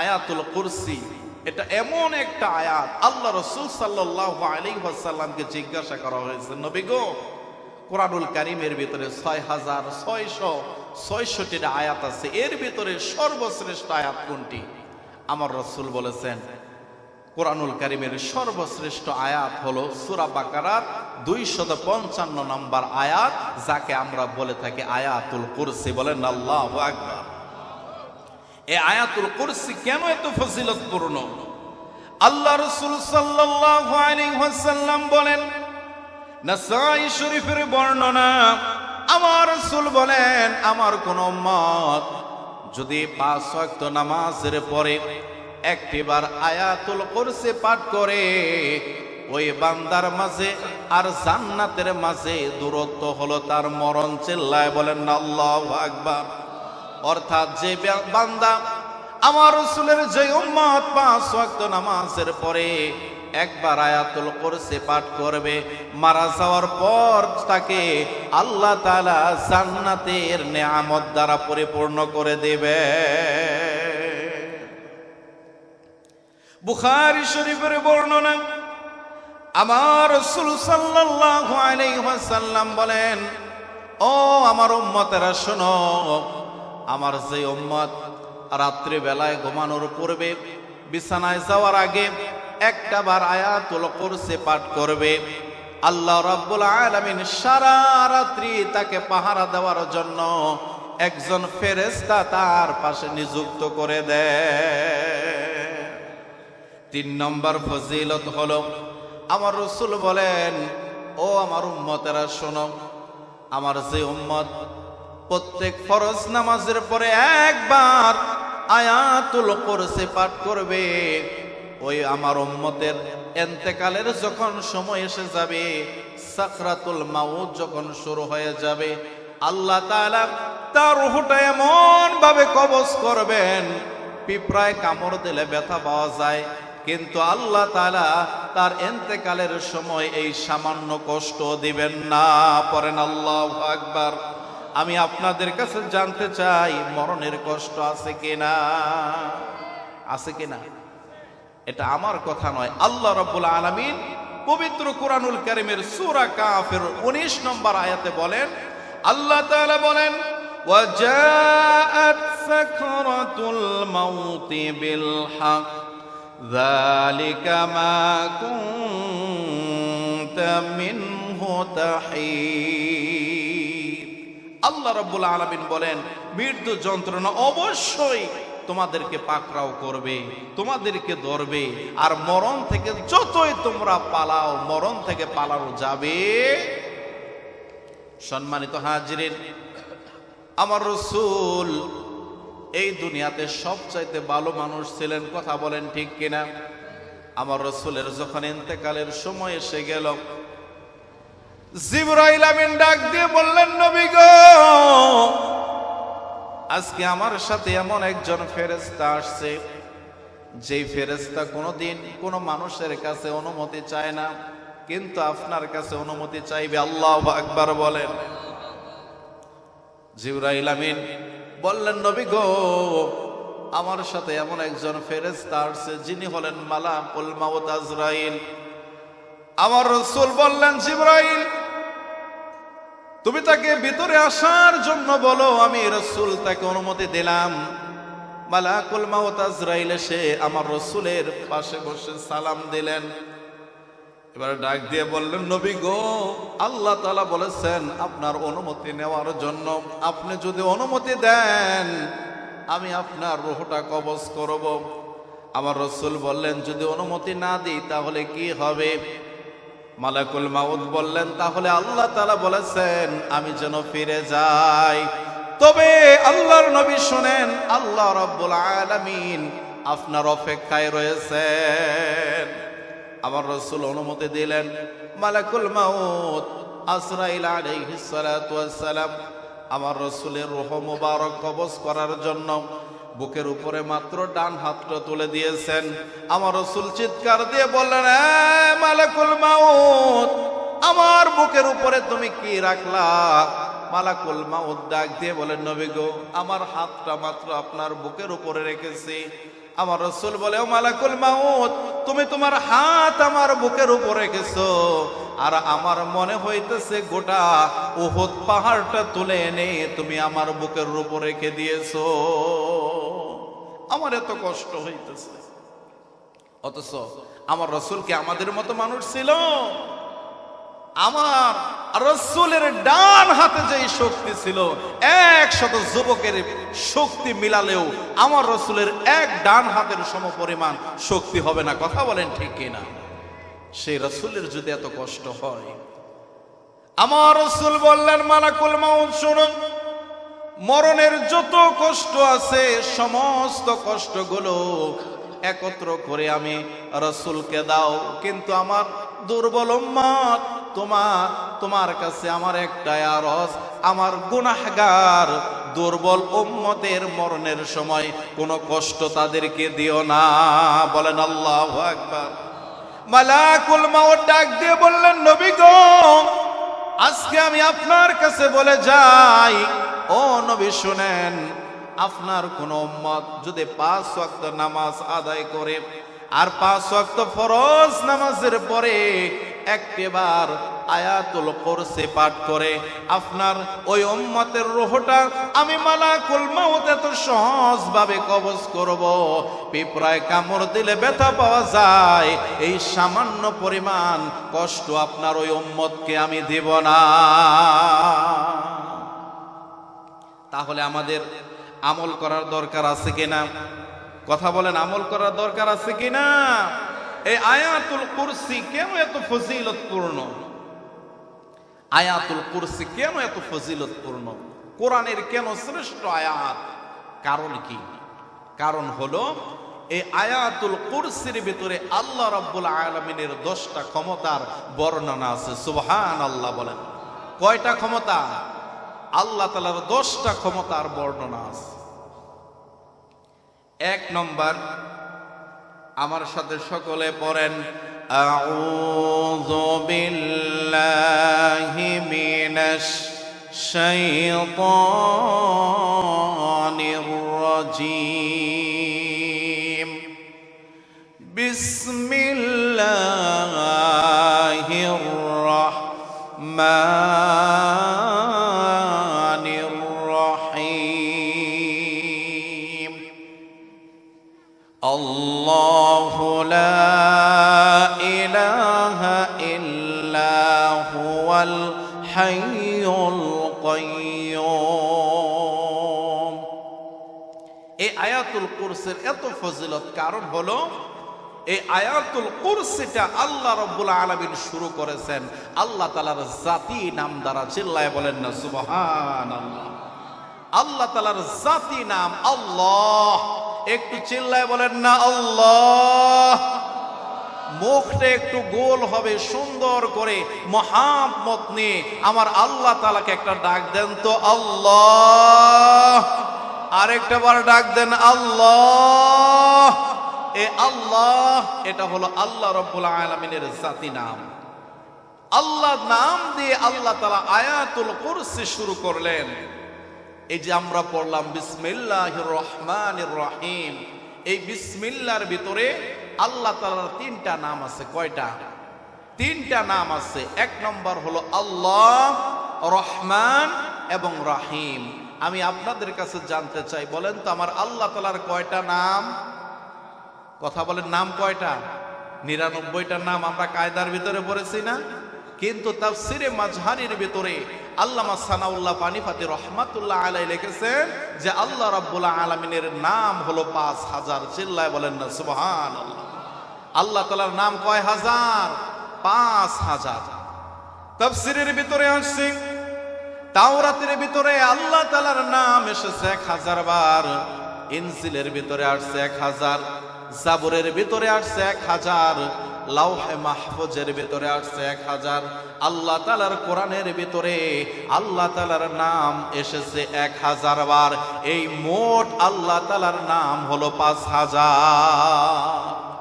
আয়াতুল কুরসি। এটা এমন একটা আয়াত, আল্লাহ রসুল ওয়াসাল্লামকে জিজ্ঞাসা করা হয়েছে, নবী গো, কোরআনুল কারিমের ভিতরে ছয় হাজার ছয়শো আয়াত আছে, এর ভিতরে সর্বশ্রেষ্ঠ আয়াত কোনটি? আমার রসুল বলেছেন, কোরআনুল কারিমের সর্বশ্রেষ্ঠ আয়াত হলো সুরা বাকারার দুইশত পঞ্চান্ন নম্বর আয়াত, যাকে আমরা বলে থাকি আয়াতুল কুরসি। বলেন, আল্লাহ আকবার। এই আয়াতুল কুরসি কেন এত ফজিলতপূর্ণ? আল্লাহ রসুল ওয়াসাল্লাম বলেন নাসাই শরীফের বর্ণনা, আমার রসুল বলেন, আমার কোন মত যদি পাঁচ ওয়াক্ত নামাজের পরে একটিবার আয়াতুল কুরসি পাঠ করে, ওই বান্দার মাঝে আর জান্নাতের মাঝে দূরত্ব হলো তার মরণ চিল্লায় বলেন, আল্লাহু আকবার। অর্থাৎ যে বান্দা আমার রসুলের যে উম্মত পাঁচ ওয়াক্ত নামাজের পরে একবার আয়াতুল কুরসি পাঠ করবে, মারা যাওয়ার পর তাকে আল্লাহ তালা জান্নাতের নেয়ামত দ্বারা পরিপূর্ণ করে দেবে। বুখারী শরীফের বর্ণনা, আমার রসুল সাল্লাল্লাহু আলাইহি ওয়াসাল্লাম বলেন, ও আমার উম্মতেরা, শোনো আমার যে উম্মত রাত্রি বেলায় ঘুমানোর পূর্বে বিছানায় যাওয়ার আগে একটা বার আয়াতুল কুরসি পাঠ করবে। আল্লাহ রাব্বুল আলামিন সারা রাত্রি তাকে পাহারা দেওয়ার জন্য একজন ফেরেশতা তার পাশে নিযুক্ত করে দেয় তিন নম্বর ফজিলত হলো, আমার রসুল বলেন, ও আমার উম্মতেরা শোনো, আমার যে উম্মত প্রত্যেক ফরজ নামাজের পরে একবার আয়াতুল কোরসে পাঠ করবে। ওই আমার উম্মতের এন্তেকালের যখন সময় এসে যাবে, সাকরাতুল মাউত যখন শুরু হয়ে যাবে, আল্লাহ তাআলা তার রুহটা এমন ভাবে কবজ করবেন, পিঁপড়ায় কামড় দিলে ব্যথা পাওয়া যায়। কিন্তু আল্লাহ তাআলা তার এন্তেকালের সময় এই সামান্য কষ্ট দিবেন না। পরেন আল্লাহ আকবার। আমি আপনাদের কাছে জানতে চাই মরণের কষ্ট আছে কিনা আছে কিনা এটা আমার কথা নয় আল্লাহ রাব্বুল আলামিন পবিত্র কোরআনুল কারীমের সূরা কাফের 19 নম্বর আয়াতে বলেন আল্লাহ তাআলা বলেন وجاءت سكرة الموت بالحق ذلك ما كنت منه تحيد আল্লাহ রাব্বুল আলামিন বলেন, মৃত্যু যন্ত্রণা অবশ্যই তোমাদেরকে পাকড়াও করবে, তোমাদেরকে ধরবে, আর মরণ থেকে যতই তোমরা পালাও, মরণ থেকে পালানো যাবে। সম্মানিত হাজিরের আমার রসুল এই দুনিয়াতে সবচাইতে ভালো মানুষ ছিলেন, কথা বলেন ঠিক কিনা? আমার রসুলের যখন ইন্তেকালের সময় এসে গেল জিবরাইল ডাক দিয়ে বললেন, নবী গো, আজকে আমার সাথে এমন একজন ফেরেস্তা আসছে, যেই ফেরেস্তা কোনোদিন কোনো মানুষের কাছে অনুমতি চায় না, কিন্তু আপনার কাছে অনুমতি চাইবে, আল্লাহ আকবার বলেন। জিবরাইল বললেন, নবী গো, আমার সাথে এমন একজন ফেরেস্তা আসছে, যিনি হলেন মালাকুল মাউত আজরাইল। আমার রসুল বললেন, জিবরাইল তুমি তাকে ভিতরে আসার জন্য বলো, আমি রসুল তাকে অনুমতি দিলাম। মালাকুল মাউত আজরাইল এসে আমার রসুলের পাশে বসে সালাম দিলেন। এবার ডাক দিয়ে বললেন, নবী গো, আল্লাহ তালা বলেছেন আপনার অনুমতি নেওয়ার জন্য। আপনি যদি অনুমতি দেন, আমি আপনার রোহটা কবজ করব। আমার রসুল বললেন, যদি অনুমতি না দিই, তাহলে কি হবে? মালাকুল মাউদ বললেন, তাহলে আল্লাহ তালা বলেছেন, আমি যেন ফিরে যাই। তবে আল্লাহর নবী শুনেন, আল্লাহ রব্বুল আলামিন আপনার অপেক্ষায় রয়েছেন। আমার রসুল অনুমতি দিলেন, মালাকুল মাউত আসরাইল আলাইহিস সালাম আমার রসুলের রোহ মুবারক কবজ করার জন্য বুকের উপরে মাত্র ডান হাতটা তুলে দিয়েছেন। আমার রসুল চিৎকার দিয়ে বললেন, "এ মালাকুল মাউত, আমার বুকের উপরে তুমি কি রাখলা? মালাকুল মাউদ ডাক দিয়ে বলেন, নবী গো, আমার হাতটা মাত্র আপনার বুকের উপরে রেখেছি। আমার রসুল বলে, ও মালাকুল মাউদ তুমি তোমার হাত আমার বুকের উপর রেখেছো। আর আমার মনে হইতেছে গোটা উহুদ পাহাড়টা তুলে এনে তুমি আমার বুকের উপর রেখে দিয়েছ। আমার এত কষ্ট হইতেছে। অথচ আমার রসুল কি আমাদের মতো মানুষ ছিল? আমার রসুলের ডান হাতে যে শক্তি ছিল, একশত যুবকের শক্তি মিলালেও আমার রসুলের এক ডান হাতের সম পরিমাণ শক্তি হবে না, কথা বলেন ঠিক কিনা? সেই রসুলের যদি এত কষ্ট হয়, আমার রসুল বললেন, মালাকুল মাউদ শুনুন মরণের যত কষ্ট আছে, সমস্ত কষ্টগুলো একত্র করে আমি রসুলকে দাও। কিন্তু আমার দুর্বল উম্মত, তোমার তোমার কাছে আমার একটাই আরস আমার গুনাহগার দুর্বল উম্মতের মরণের সময় কোনো কষ্ট তাদেরকে দিও না। বলেন আল্লাহ একবার মালাকুল মাওত ডাক দিয়ে বললেন, নবী আজকে আমি আপনার কাছে বলে যাই। ও নবী শুনেন, আপনার কোন উম্মত যদি পাঁচ ওয়াক্ত নামাজ আদায় করে, আর পাঁচ ওয়াক্ত ফরজ নামাজের পরে একটিবার আয়াতুল কোরসে পাঠ করে, আপনার ওই উম্মতের রোহটা আমি মালাকুল মাউত এত সহজভাবে কবজ করব, পিঁপড়ায় কামড় দিলে ব্যথা পাওয়া যায়, এই সামান্য পরিমাণ কষ্ট আপনার ওই উম্মতকে আমি দেব না। তাহলে আমাদের আমল করার দরকার আছে কিনা? কথা বলেন, আমল করার দরকার আছে কিনা? এই আয়াতুল কুরসি কেন এত ফজিলতপূর্ণ? আয়াতুল কুরসি কেন এত ফজিলতপূর্ণ? কোরআনের কেন শ্রেষ্ঠ আয়াত? কারণ কি? কারণ হলো, এই আয়াতুল কুরসির ভিতরে আল্লাহ রাব্বুল আলামিনের দশটা ক্ষমতার বর্ণনা আছে। সুবহান আল্লাহ বলেন। কয়টা ক্ষমতা? আল্লাহ তালার দশটা ক্ষমতার বর্ণনা আছে। এক নম্বর আমার সাথে সকলে পড়েন বিসমিল্লাহির এই আয়াতুল কুরসের এত ফজিলত কারণ হলো, এই আয়াতুল কুরসিটা আল্লাহ রব্বুল আলামিন শুরু করেছেন। আল্লাহ তালার জাতি নাম দ্বারা চিল্লায় বলেন না সুবহান আল্লাহ আল্লাহ তালার জাতি নাম আল্লাহ। একটু চিল্লায় বলেন না, আল্লাহ। মুখটা একটু গোল হবে, সুন্দর করে মহাম্মত নিয়ে আমার আল্লাহ তালাকে একটা ডাক দেন তো, আল্লাহ। আরেকটা বার ডাক দেন, আল্লাহ। এ আল্লাহ, এটা হলো আল্লাহ রব্বুল আলমিনের জাতি নাম। আল্লাহ নাম দিয়ে আল্লাহ তালা আয়াতুল কুরসি শুরু করলেন। এই যে আমরা পড়লাম বিসমিল্লাহ রহমান রহিম। এই বিসমিল্লার ভিতরে আল্লাহ তালার তিনটা নাম আছে, কয়টা? তিনটা নাম আছে। এক নম্বর হলো আল্লাহ, রহমান এবং রাহিম। আমি আপনাদের কাছে জানতে চাই, বলেন তো আমার আল্লাহ তালার কয়টা নাম? কথা বলেন, নাম কয়টা? নিরানব্বইটা নাম আমরা কায়দার ভিতরে পড়েছি না? কিন্তু তাফসিরে মাঝহারির ভিতরে আল্লামা সানাউল্লাহ পানিফাতি রহমাতুল্লাহ আলাই লিখেছেন যে আল্লাহ রাব্বুল আলামিনের নাম হলো পাঁচ হাজার চিল্লায় বলেন না সুবহান আল্লাহ আল্লাহ তালার নাম কয় হাজার? পাঁচ হাজার। তাফসিরের ভিতরে আসছে তাওরাতের ভিতরে আল্লাহ তালার নাম এসেছে এক হাজার বার ইনসিলের ভিতরে আসছে এক হাজার, জাবরের ভিতরে আসছে এক হাজার, লাউহে মাহফুজের ভিতরে আসছে এক হাজার, আল্লাহ তালার কোরআনের ভিতরে আল্লাহ তালার নাম এসেছে এক হাজার বার। এই মোট আল্লাহ তালার নাম হলো পাঁচ হাজার।